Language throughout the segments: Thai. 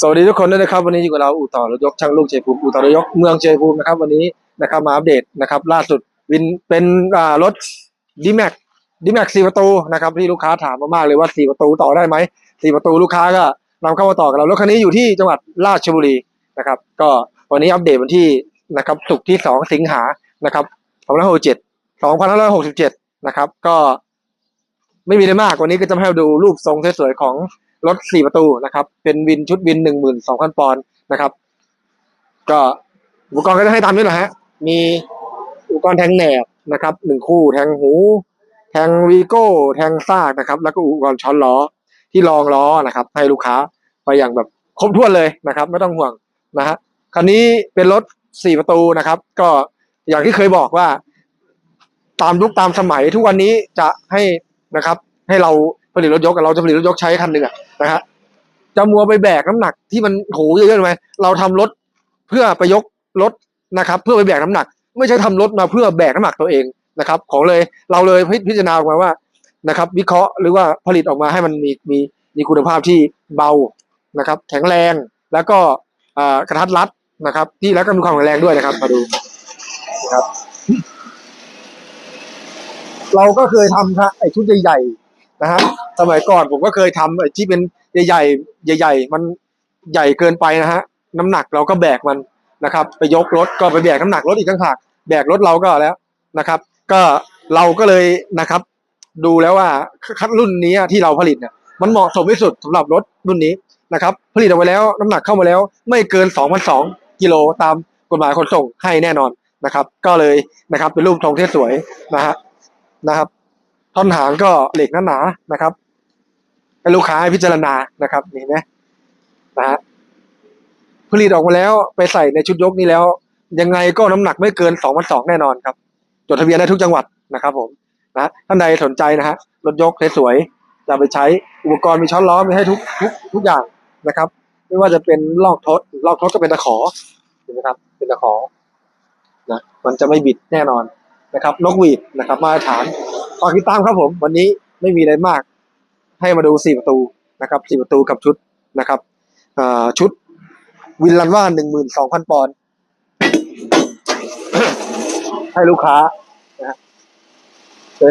สวัสดีทุกคนด้วยนะครับ วันนี้อยู่กับเราอู่ต่อรถยกช่างลูกเชยภูมิอู่ต่อรถยกเมืองเชยภูมินะครับ วันนี้นะครับมาอัปเดตนะครับ ล่าสุดวินเป็นอ่ารถดีแม็กดีแม็กสี่ประตูนะครับที่ลูกค้าถามมามากเลยว่าสี่ประตูต่อได้ไหมสี่ประตูลูกค้าก็นำเข้ามาต่อกับเรารถคันนี้อยู่ที่จังหวัดราชบุรีนะครับ ก็วันนี้อัปเดตวันที่นะครับศุกร์ที่สองสิงหานะครับสองพันห้าร้อยเจ็ดสองพันห้าร้อยหกสิบเจ็ดนะครับ ก็ไม่มีอะไรมากวันนี้ก็จะมาให้ดูรูปทรงสวยๆของ รถสี่ประตูนะครับ เป็นวินชุดวินหนึ่งหมื่นสองพันปอนด์นะครับ ก็อุปกรณ์ก็จะให้ตามนี้แหละฮะ มีอุปกรณ์แทงแหนบนะครับหนึ่งคู่แทงหู แทงวีโก้ แทงซากนะครับ แล้วก็อุปกรณ์ช้อนล้อที่รองล้อนะครับ ให้ลูกค้าไปอย่างแบบครบถ้วนเลยนะครับ ไม่ต้องห่วงนะฮะคันนี้เป็นรถสี่ประตูนะครับ ก็อย่างที่เคยบอกว่า ตามยุคตามสมัยทุกวันนี้จะให้นะครับ ให้เรา ผลิตรถยกกับเราจะผลิตรถยกใช้คันหนึ่งอะนะฮะจะมัวไปแบกน้ำหนักที่มันโหเยอะๆไหมเราทำรถเพื่อไปยกรถนะครับ เพื่อไปแบกน้ำหนัก ไม่ใช่ทำรถมาเพื่อแบกน้ำหนักตัวเองนะครับ ของเลยเราเลยพิจารณาออกมาว่านะครับ วิเคราะห์หรือว่าผลิตออกมาให้มันมีมีมีคุณภาพที่เบานะครับ แข็งแรงแล้วก็กระทัดรัดนะครับ ที่แล้วก็มีความแข็งแรงด้วยนะครับ มาดูนะครับ เราก็เคยทำครับไอ้ชุดใหญ่ๆ นะฮะสมัยก่อนผมก็เคยทำไอ้ที่เป็นใหญ่ๆใหญ่ๆมันใหญ่เกินไปนะฮะน้ำหนักเราก็แบกมันนะครับ ไปยกรถก็ไปแบกน้ำหนักรถอีกต่างหากแบกรถเราก็แล้วนะครับ ก็เราก็เลยนะครับ ดูแล้วว่าคัดรุ่นนี้ที่เราผลิตเนี่ยมันเหมาะสมที่สุดสำหรับรถรุ่นนี้นะครับ ผลิตออกไปแล้วน้ำหนักเข้ามาแล้ว ไม่เกิน2,200กิโลตามกฎหมายขนส่งให้แน่นอนนะครับ ก็เลยนะครับเป็นรูปทรงที่สวยนะฮะนะครับ ท่อนหางก็เหล็กหนาๆนะครับให้ลูกค้าให้พิจารณานะครับนี่นะนะฮะผลิตออกมาแล้วไปใส่ในชุดยกนี้แล้ว ยังไงก็น้ำหนักไม่เกินสองพันสองแน่นอนครับ จดทะเบียนได้ทุกจังหวัดนะครับ ผมนะท่านใดสนใจนะฮะรถยกสวยๆจะไปใช้อุปกรณ์มีช้อนล้อมีให้ทุกทุกทุกอย่างนะครับ ไม่ว่าจะเป็นลอกทดลอกทดก็เป็นตะขอเห็นไหมครับ เป็นตะขอนะมันจะไม่บิดแน่นอนนะครับนกหวีดนะครับ มาตรฐาน ฝากติดตามครับผม วันนี้ไม่มีอะไรมาก ให้มาดูสี่ประตูนะครับสี่ประตูกับชุดนะครับชุดวินลันว่าหนึ่งหมื่นสองพันปอนด์ให้ลูกค้านะ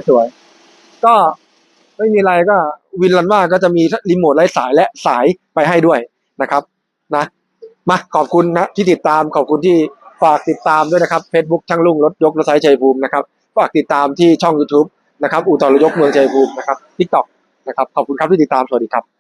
สวยๆก็ไม่มีอะไรก็วินลันว่าก็จะมีรีโมทไร้สายและสายไปให้ด้วยนะครับ นะ มาขอบคุณนะที่ติดตามขอบคุณที่ฝากติดตามด้วยนะครับ Facebook ช่างลุงรถยกรถไซชัยภูมินะครับ ฝากติดตามที่ช่อง YouTube นะครับอู่ต่อรยกเมืองชัยภูมินะครับทิกตอกนะครับขอบคุณครับที่ติดตามสวัสดีครับ